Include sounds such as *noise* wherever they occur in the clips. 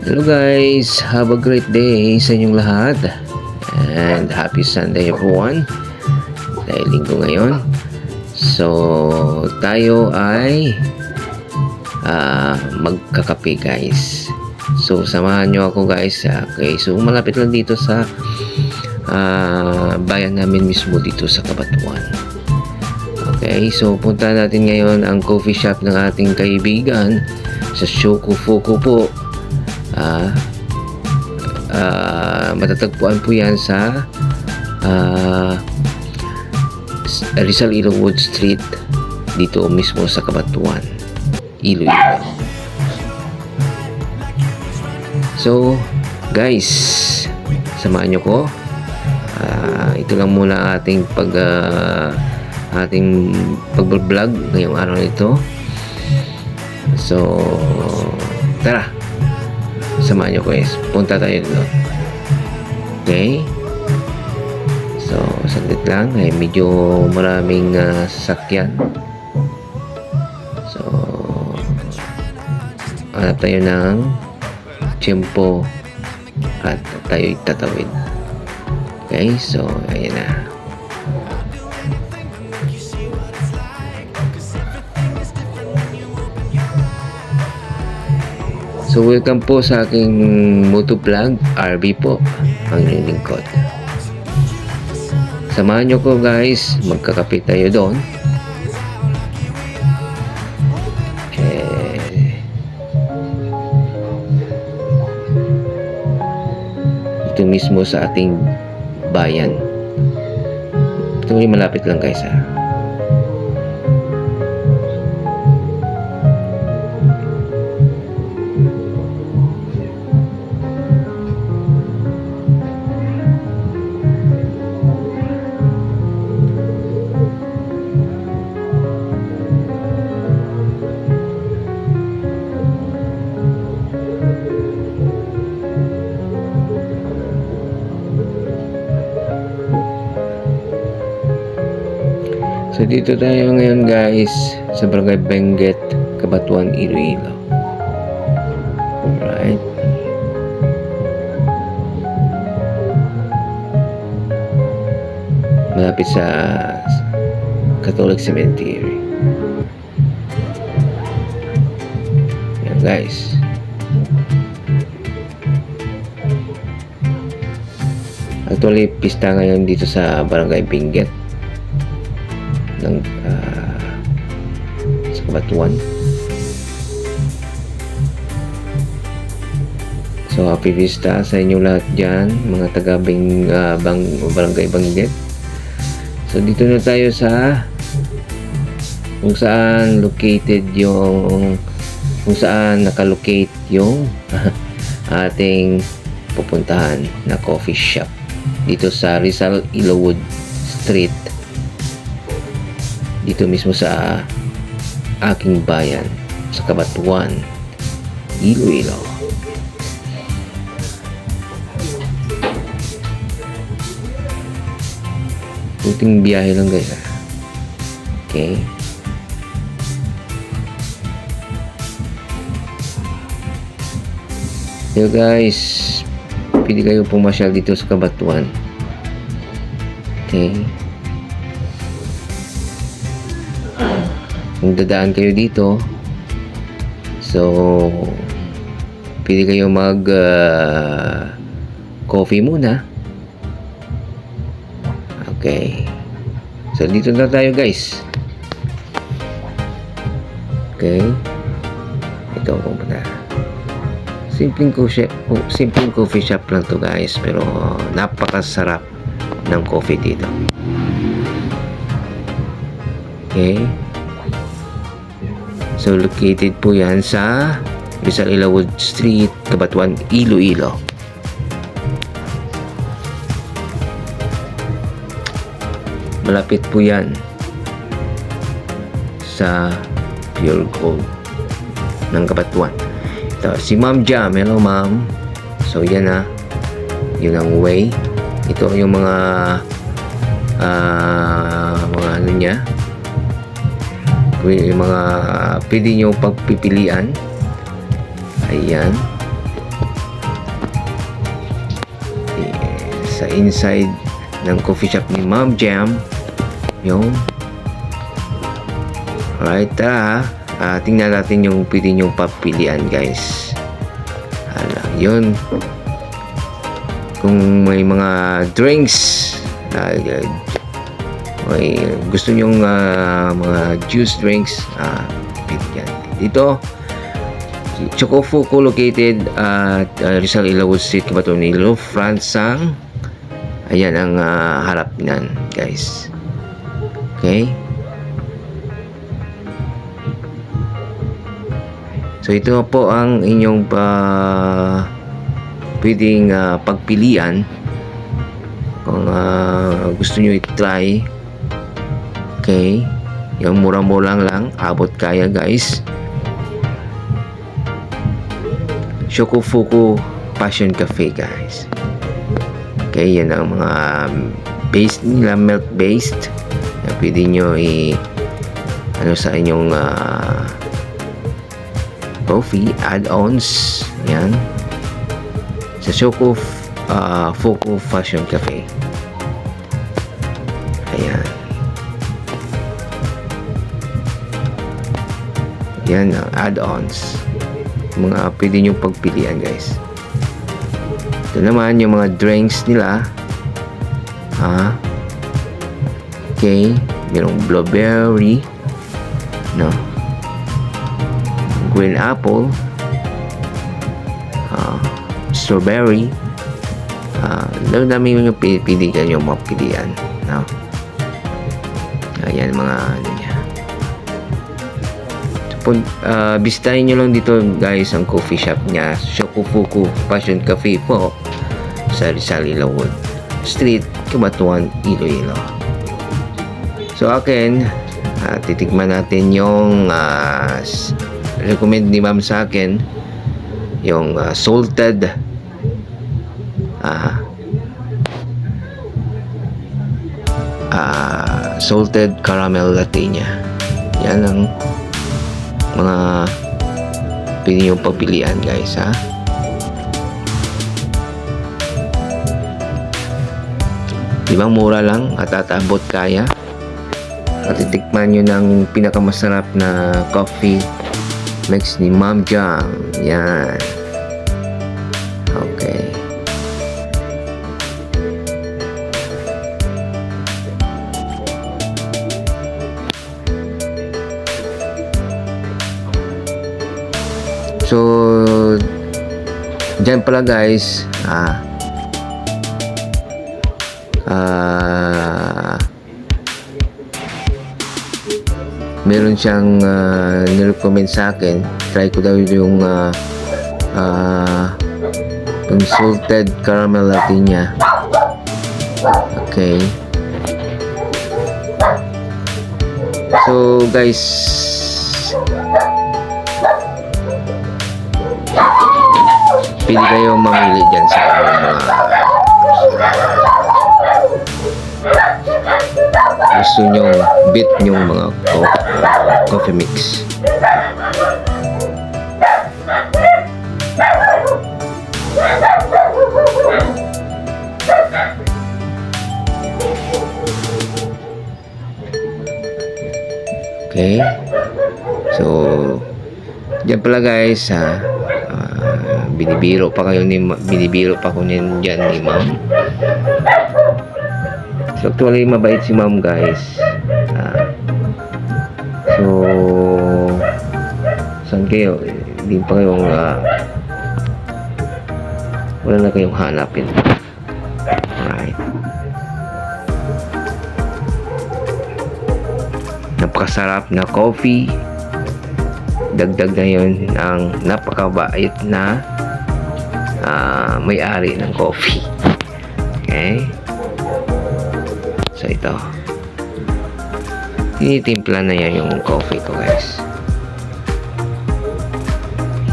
Hello guys, have a great day sa inyong lahat. And happy Sunday everyone. Dahil linggo ngayon. So, tayo ay ah, magkakape guys. So, samahan nyo ako guys. Okay, so malapit lang dito sa ah, bayan namin mismo dito sa Kabatuan. Okay, so punta natin ngayon ang coffee shop ng ating kaibigan sa Shokufuku po. Ah, ah, matatagpuan po yan sa S- Rizal Ilongwood Street dito mismo sa Kabatuan, Iloilo. So, guys, samahan nyo ko. Ah, ito lang muna ating pag ah, ating pag-vlog ngayong araw na ito. So, tara. Samahan nyo guys. Punta tayo doon. Okay? So, saglit lang. Eh, medyo maraming ah, sasakyan. So, hanap tayo ng tiyempo at tayo tatawid. Okay? So, ayan na. So, welcome po sa aking motovlog. RB po, ang inyong lingkod. Samahan nyo ko guys, magkakapit tayo doon. Okay. Ito mismo sa ating bayan. Ito malapit lang guys ha. So dito tayo ngayon guys sa Barangay Benguet, Kabatuan, Iloilo. Alright. Malapit sa Catholic Cemetery. Yan guys. Actually, pista ngayon dito sa Barangay Benguet ng ah, sa Kabatuan. So, happy vista sa inyo lahat dyan, mga taga Bing, ah, bang, Barangay Banggit. So, dito na tayo sa kung saan located yung kung saan nakalocate yung *laughs* ating pupuntahan na coffee shop dito sa Rizal Ilowwood Street dito mismo sa aking bayan sa Kabatuan Iloilo. Puting biyahe lang guys ah. Okay. Yo guys. Pwede kayo pumasyal dito sa Kabatuan. Okay kung dadaan kayo dito. So pwede kayo mag ah, coffee muna. Okay. So dito na tayo guys. Okay. Ito ang pumunta simpleng coffee, oh, simpleng coffee shop lang to guys. Pero napakasarap ng coffee dito. Okay So, located po yan sa Rizal Ilawod Street, Kabatuan, Iloilo. Malapit po yan sa Pure Gold ng Kabatuan. Ito, si Ma'am Jam. Hello, Ma'am. So, yan na. Yun ang way. Ito yung mga ah, mga ano niya yung mga pwede nyo pagpipilian. Ayan. Sa inside ng coffee shop ni Ma'am Jam yung alright tara uh, tingnan natin yung pwede nyo papilian guys. Alam yun. Kung may mga drinks uh, may gusto nyong ah, mga juice drinks, yan. Dito, Chocofuku located at uh, Rizal Ilawod Street, Cabatonilo, Fransang. Ayan ang ah, harap niyan, guys. Okay? So ito po ang inyong pa pwedeng ah, pagpilian kung ah, gusto nyo i-try. Okay? Yung mura-mura lang, abot kaya guys. Shokufuku Passion Cafe guys. Okay, yan ang mga based nila, milk based na pwede nyo i ano sa inyong ah, coffee add-ons yan sa Shoko uh, Fuku Fashion Cafe yan add-ons. Mga pwede nyo pagpilian guys. Ito naman yung mga drinks nila. Ha? Okay. Merong blueberry. No? Green apple. Uh, strawberry. Uh, dami yung pili ka yung mapilian no? ayan mga so, uh, bisitahin nyo lang dito guys ang coffee shop niya. Shokufuku Passion Cafe po sa Rizal Ilawod Street Kabatuan Iloilo. So akin uh, titikman natin yung uh, recommend ni ma'am sa akin yung uh, salted ah ah salted caramel latte niya. Yan ang mga pili yung pagpilian guys ha di ba mura lang at atabot kaya at titikman nyo ng pinakamasarap na coffee mix ni Ma'am Jam. Yan. Dyan pala guys, ah, ah, meron siyang uh, nirecommend sa akin. Try ko daw yung uh, uh, yung salted caramel latte niya. Okay. So guys pili kayo mamili dyan sa mga gusto nyo bit yung mga co- coffee mix. Okay? So dyan pala guys ha binibiro pa kayo ni binibiro pa ko nin dyan ni ma'am So actually mabait si ma'am guys. Ah. so saan kayo? Hindi pa kayong ah, wala na kayong hanapin. Alright. Napakasarap na coffee. Dagdag na yun ang napakabait na may-ari ng coffee. Okay? So ito. Tinitimpla na yan yung coffee ko guys.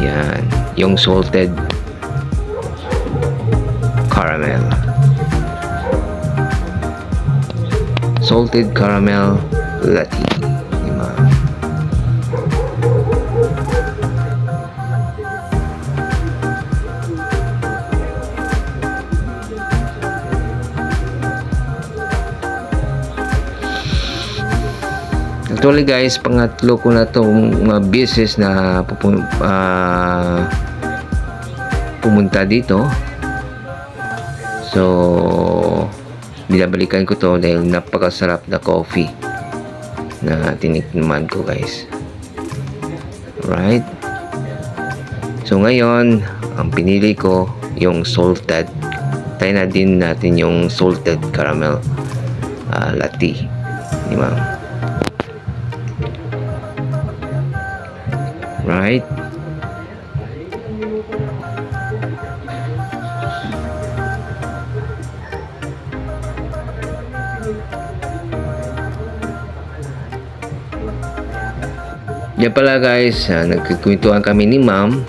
Yan. Yung salted caramel. Salted caramel latte. Actually guys, pangatlo ko na tong uh, business na pupun ah, pumunta dito. So, binabalikan ko to dahil napakasarap na coffee na tinikman ko guys. Right? So ngayon, ang pinili ko yung salted. Try na din natin yung salted caramel ah, latte. Di ba? Right? Yan pala guys, uh, nagkikwentuhan kami ni ma'am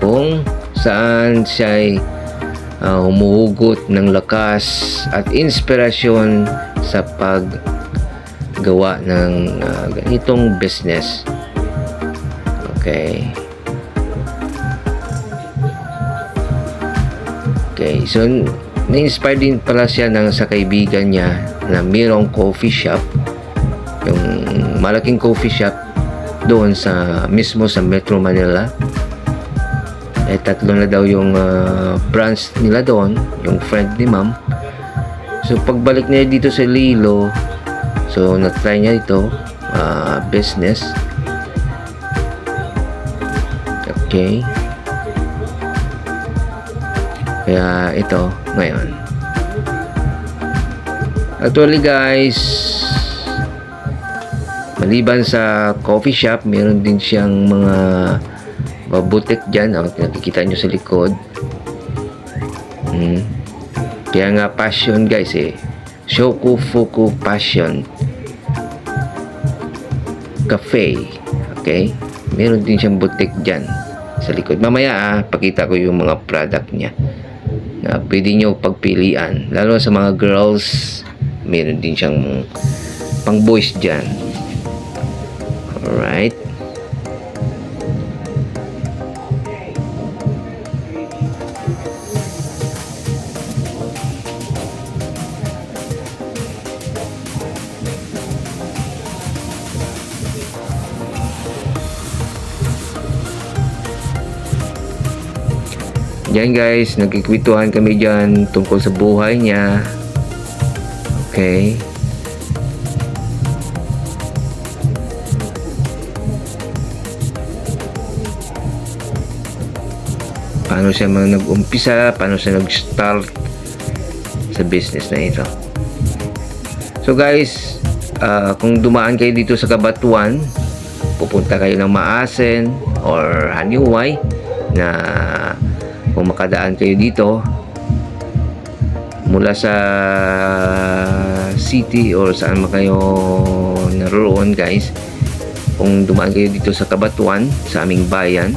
kung saan siya ay ah, humuhugot ng lakas at inspirasyon sa paggawa ng ah, ganitong business. Okay. Okay, so na-inspire din pala siya ng sa kaibigan niya na mayroong coffee shop. Yung malaking coffee shop doon sa mismo sa Metro Manila. Eh tatlo na daw yung ah, branch nila doon, yung friend ni Ma'am. So pagbalik niya dito sa Lilo, so na-try niya ito, ah, business. Okay. Kaya ito, ngayon. Actually guys, maliban sa coffee shop, meron din siyang mga mabutik dyan. Ang nakikita nyo sa likod. Hmm. Kaya nga passion guys eh. Shoku Fuku Passion Cafe. Okay? Meron din siyang butik dyan sa likod. Mamaya ah, pakita ko yung mga product niya na pwede nyo pagpilian. Lalo sa mga girls, meron din siyang pang boys dyan. Alright. Yan guys, nagkikwituhan kami dyan tungkol sa buhay niya. Okay. Paano siya mga nag-umpisa, paano siya nag-start sa business na ito. So guys, ah, kung dumaan kayo dito sa Kabatuan, pupunta kayo ng Maasen or Haniway na kung makadaan kayo dito mula sa city or saan man kayo naroon guys kung dumaan kayo dito sa Kabatuan sa aming bayan.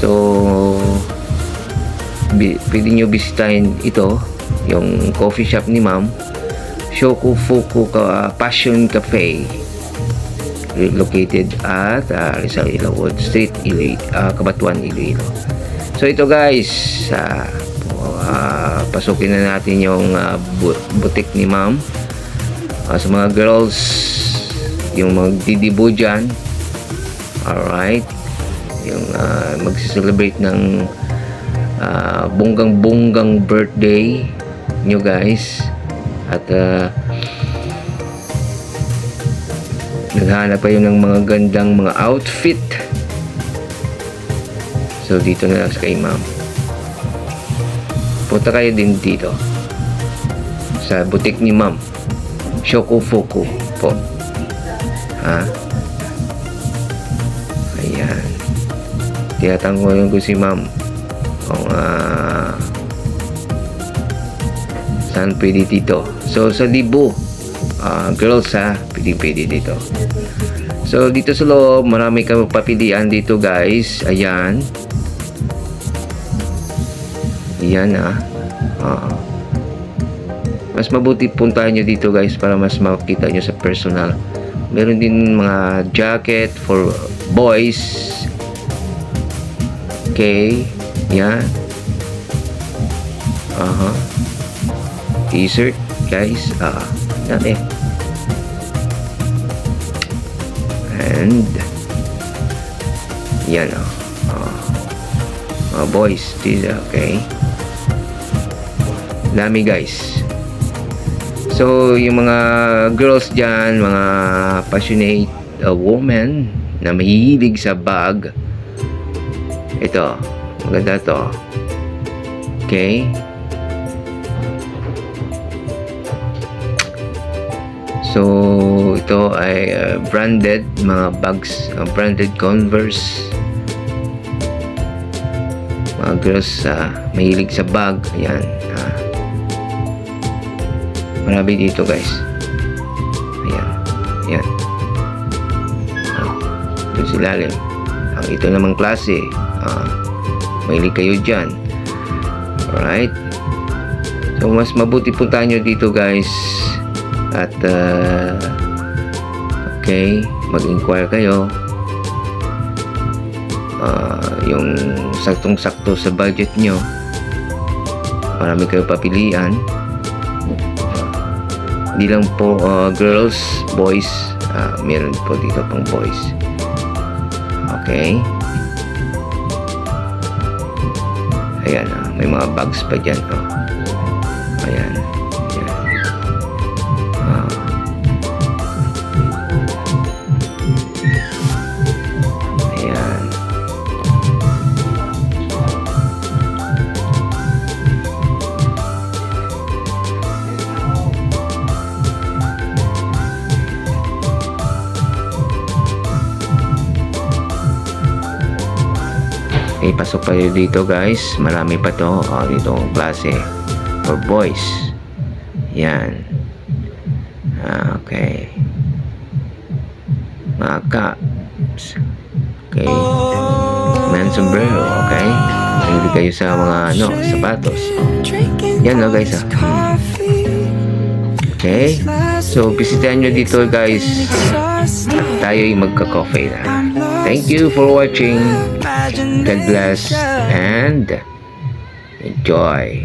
So pwede nyo bisitahin ito yung coffee shop ni ma'am Shoku Fuku Ka- Passion Cafe located at uh, Rizal Ilawod Street Iloilo, uh, Kabatuan Iloilo So ito guys, ah, ah, pasukin na natin yung bu- butik ni ma'am. Ah, sa mga girls, yung magdidibo dyan. Alright. Yung ah, magsi-celebrate ng ah, bonggang-bonggang birthday nyo guys. At naghahanap pa yun ng mga gandang mga outfit So, dito na lang kay ma'am. Punta kayo din dito. Sa butik ni ma'am. Shoko Fuku po. Ha? Ayan. Tinatanggol ko si ma'am. Kung ah... saan pwede dito. So, sa Libo. ah, girls ha. Pwede pwede dito. So, dito sa loob, marami kang papilian dito guys. Ayan. Yan ah. Oo. Mas mabuti puntahan nyo dito guys para mas makita nyo sa personal. Meron din mga jacket for boys. Okay. Yan. Aha. T-shirt guys. Ah. Yan eh. And yan. Oh. Mga boys, dito, okay. Dami guys. So, yung mga girls dyan, mga passionate uh, women na mahilig sa bag. Ito, maganda to. Okay. So, ito ay uh, branded, mga bags, uh, branded Converse. Mga girls uh, mahilig sa bag. Ayan. ah. Marami dito guys. Ayan. Ayan. Ah, doon sa ilalim. Ang ito namang klase. Ah, mahilig kayo dyan. Alright. So, mas mabuti puntahan nyo dito guys. At, uh, okay, mag-inquire kayo. Ah, yung saktong-sakto sa budget nyo. Marami kayo papilian. Hindi lang po uh, girls, boys. Ah, meron po dito pang boys. Okay. Ayan, ah, may mga bags pa dyan. Oh. Okay, pasok pa dito guys. Marami pa to. Oh, dito klase. For boys. Yan. Ah, Okay. Mga caps. Okay. Men sombrero. Okay. Hindi kayo sa mga ano, sapatos. Yan no guys ah. Okay. So, bisitahan nyo dito guys. At tayo'y magka-coffee na. Thank you for watching. God bless and enjoy.